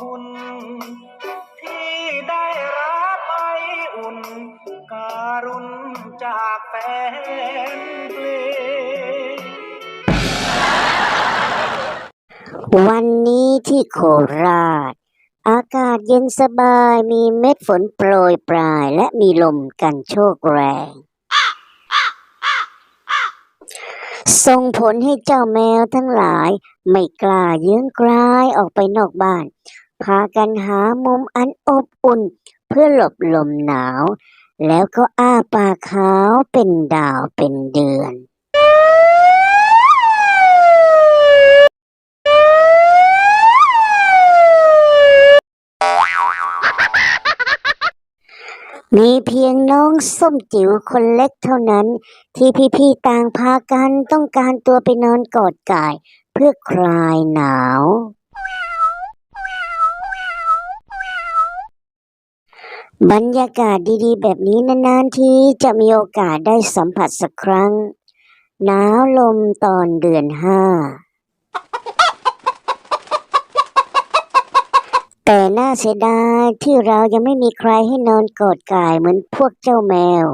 คุณที่ได้รับไออุ่น การุณจากแฟนเพลงวันนี้ที่โคราช อากาศเย็นสบายมีเม็ดฝนโปรยปลายและมีลมกันโชกแรง ส่งผลให้เจ้าแมวทั้งหลาย ไม่กล้าเยื้องกลายออกไปนอกบ้าน พากันหามุมอันอบอุ่น เพื่อหลบลมหนาว แล้วก็อ้าปากขาวเป็นดาวเป็นเดือนมีเพียงน้องส้มจิ๋วคนเล็กเท่านั้น ที่พี่ๆต่างพากันต้องการตัวไปนอนกอดกาย เพื่อคลายหนาว บรรยากาศดีๆ แบบนี้นานๆ ทีจะมีโอกาสได้สัมผัสสักครั้ง หนาวลมตอนเดือนห้า แต่น่าเสียดายที่เรายังไม่มีใครให้นอนกอดกายเหมือนพวกเจ้าแมว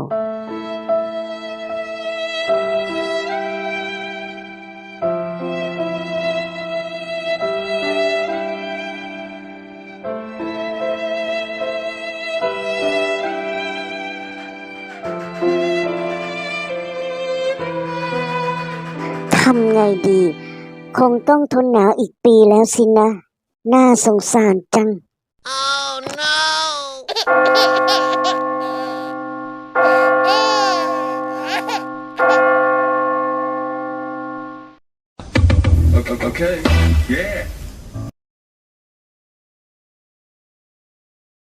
ทำไงดี คงต้องทนหนาวอีกปีแล้วสินะ น่าสงสารจัง Oh no! Okay. Yeah.